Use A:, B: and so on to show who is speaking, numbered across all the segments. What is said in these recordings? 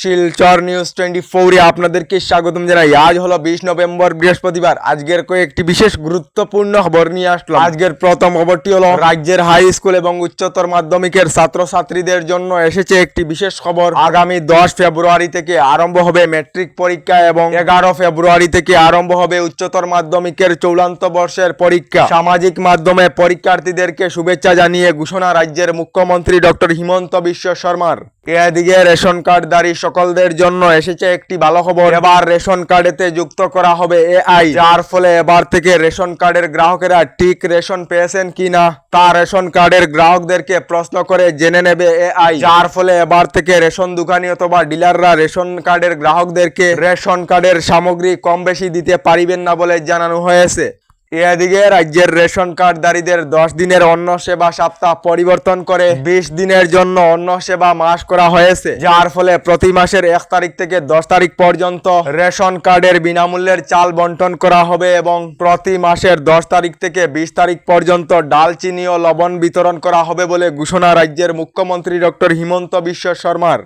A: Silchar news twenty ফোরে আপনাদেরকে স্বাগতম জানাই। আজ হলো বিশ নভেম্বর, বৃহস্পতিবার। আজকের কয়েকটি বিশেষ গুরুত্বপূর্ণ খবর নিয়ে আসলাম। আজকের প্রথম খবরটি হলো, রাজ্যের হাই স্কুল এবং উচ্চতর মাধ্যমিকের ছাত্রছাত্রীদের জন্য এসেছে একটি বিশেষ খবর। আগামী দশ ফেব্রুয়ারি থেকে আরম্ভ হবে ম্যাট্রিক পরীক্ষা এবং এগারো ফেব্রুয়ারি থেকে আরম্ভ হবে উচ্চতর মাধ্যমিকের চূড়ান্ত বর্ষের পরীক্ষা। সামাজিক মাধ্যমে পরীক্ষার্থীদেরকে শুভেচ্ছা জানিয়ে ঘোষণা রাজ্যের মুখ্যমন্ত্রী ডক্টর হিমন্ত বিশ্ব শর্মার। এদিকে রেশন কার্ড কার্ডধারী সকলদের জন্য এসেছে একটি ভালো খবর। এবার রেশন কার্ডেতে যুক্ত করা হবে এআই। যার ফলে এবার থেকে রেশন কার্ডের গ্রাহকেরা ঠিক রেশন পেয়েছেন কিনা, তা রেশন কার্ডের গ্রাহকদেরকে প্রশ্ন করে জেনে নেবে এআই। যার ফলে এবার থেকে রেশন দোকানি অথবা ডিলাররা রেশন কার্ডের গ্রাহকদেরকে রেশন কার্ডের সামগ্রী কম বেশি দিতে পারিবেন না বলে জানানো হয়েছে। এদিকে রাজ্যের রেশন কার্ডধারীদের দশ দিনের অন্ন সেবা সপ্তাহ পরিবর্তন করে বিশ দিনের জন্য অন্ন সেবা মাস করা হয়েছে। যার ফলে প্রতি মাসের এক তারিখ থেকে দশ তারিখ পর্যন্ত রেশন কার্ডের বিনামূল্যের চাল বন্টন করা হবে এবং প্রতি মাসের দশ তারিখ থেকে বিশ তারিখ পর্যন্ত ডাল চিনি ও লবণ বিতরণ করা হবে বলে ঘোষণা রাজ্যের মুখ্যমন্ত্রী ডক্টর হিমন্ত বিশ্ব শর্মার।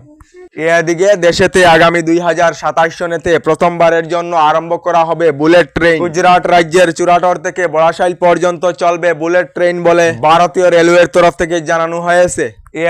A: এদিকে দেশেতে আগামী দুই হাজার সাতাশ সনেতে প্রথমবারের জন্য আরম্ভ করা হবে বুলেট ট্রেন। গুজরাট রাজ্যের চুরাটর থেকে বড়াশাইল পর্যন্ত চলবে বুলেট ট্রেন বলে ভারতীয় রেলওয়ের তরফ থেকে জানানো হয়েছে।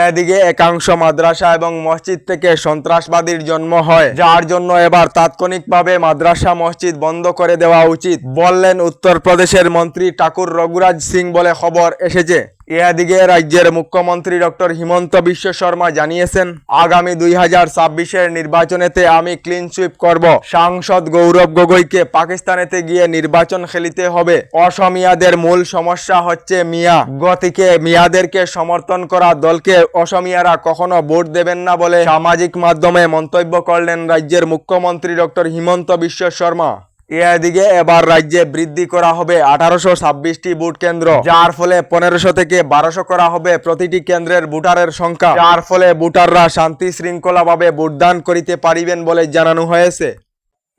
A: এদিকে একাংশ মাদ্রাসা এবং মসজিদ থেকে সন্ত্রাসবাদীর জন্ম হয়। যার জন্য এবার তাৎক্ষণিকভাবে মাদ্রাসা মসজিদ বন্ধ করে দেওয়া উচিত, বললেন উত্তরপ্রদেশের মন্ত্রী ঠাকুর রঘুরাজ সিং বলে খবর এসেছে। এদিকে রাজ্যের মুখ্যমন্ত্রী ডক্টর হিমন্ত বিশ্ব শর্মা জানিয়েছেন, আগামী দুই হাজার ছাব্বিশের নির্বাচনেতে আমি ক্লিন সুইপ করব। সাংসদ গৌরব গগৈকে পাকিস্তানেতে গিয়ে নির্বাচন খেলিতে হবে। অসমিয়াদের মূল সমস্যা হচ্ছে মিয়া। গতিকে মিয়াদেরকে সমর্থন করা দলকে অসমিয়ারা কখনো ভোট দেবেন না বলে সামাজিক মাধ্যমে মন্তব্য করলেন রাজ্যের মুখ্যমন্ত্রী ডক্টর হিমন্ত বিশ্ব শর্মা। এদিকে এবার রাজ্যে বৃদ্ধি করা হবে আঠারোশো ছাব্বিশটি ভোট কেন্দ্র, যার ফলে পনেরোশো থেকে বারোশো করা হবে প্রতিটি কেন্দ্রের ভোটারের সংখ্যা। যার ফলে ভোটাররা শান্তি শৃঙ্খলা ভাবে ভোটদান করিতে পারিবেন বলে জানানো হয়েছে।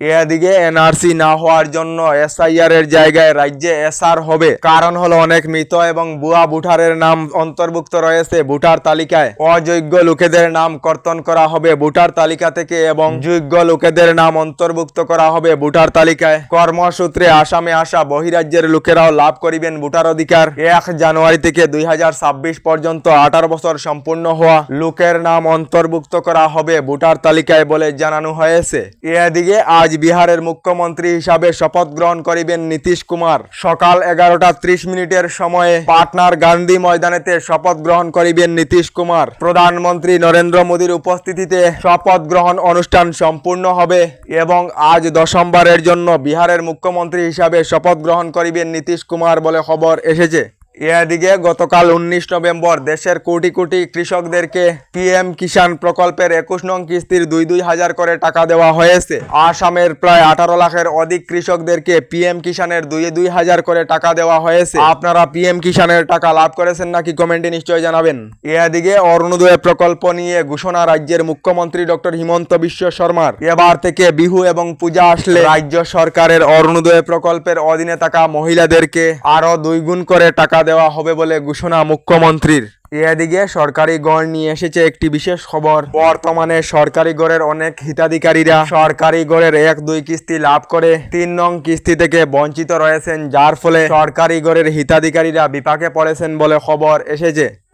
A: এদিকে এনআরসি না হওয়ার জন্য এসআইআর এর জায়গায় রাজ্যে এসআর হবে। কারণ হলো অনেক মৃত এবং বুয়া ভোটারের নাম অন্তর্ভুক্ত রয়েছে। ভোটার তালিকায় অযোগ্য লোকেদের নাম কর্তন করা হবে। ভোটার তালিকা থেকে এবং যোগ্য লোকেদের নাম অন্তর্ভুক্ত করা হবে। ভোটার তালিকায় কর্মসূত্রে আসামে আসা বহিরাজ্যের লোকেরাও লাভ করিবেন ভোটার অধিকার। এক জানুয়ারি থেকে দুই হাজার ছাব্বিশ পর্যন্ত আঠারো বছর সম্পূর্ণ হওয়া লোকের নাম অন্তর্ভুক্ত করা হবে। ভোটার তালিকায় বলে জানানো হয়েছে। এদিকে আজ বিহারের মুখ্যমন্ত্রী হিসাবে শপথ গ্রহণ করিবেন নীতিশ কুমার। সকাল এগারোটা ত্রিশ মিনিটের সময়ে পাটনার গান্ধী ময়দানেতে শপথ গ্রহণ করিবেন নীতিশ কুমার। প্রধানমন্ত্রী নরেন্দ্র মোদীর উপস্থিতিতে শপথ গ্রহণ অনুষ্ঠান সম্পূর্ণ হবে এবং আজ দশমবারের জন্য বিহারের মুখ্যমন্ত্রী হিসাবে শপথ গ্রহণ করিবেন নীতিশ কুমার বলে খবর এসেছে। এদিকে গতকাল উনিশ নভেম্বর দেশের কোটি কোটি কৃষকদেরকে পিএম কিষাণ প্রকল্পের একুশ নং কিস্তির দুই দুই হাজার করে টাকা দেওয়া হয়েছে। আসামের প্রায় আঠারো লাখের অধিক কৃষকদেরকে পিএম কিষাণের দুই দুই হাজার করে টাকা দেওয়া হয়েছে। আপনারা পিএম কিষাণের টাকা লাভ করেছেন নাকি কমেন্টে নিশ্চয় জানাবেন। এদিকে অরুণোদয় প্রকল্প নিয়ে ঘোষণা রাজ্যের মুখ্যমন্ত্রী ডক্টর হিমন্ত বিশ্ব শর্মার। এবার থেকে বিহু এবং পূজা আসলে রাজ্য সরকারের অরুণোদয় প্রকল্পের অধীনে থাকা মহিলাদেরকে আরও দুই গুণ করে টাকা দেওয়া হবে বলে ঘোষণা মুখ্যমন্ত্রীর। এদিকে সরকারি গড় নিয়ে এসেছে একটি বিশেষ খবর। বর্তমানে সরকারি গড়ের অনেক হিতাধিকারীরা সরকারি গড়ের এক, দুই কিস্তি লাভ করে তিন নং কিস্তি থেকে বঞ্চিত রয়েছেন, যার ফলে সরকারি গড়ের হিতাধিকারীরা বিপাকে পড়েছেন বলে খবর এসেছে।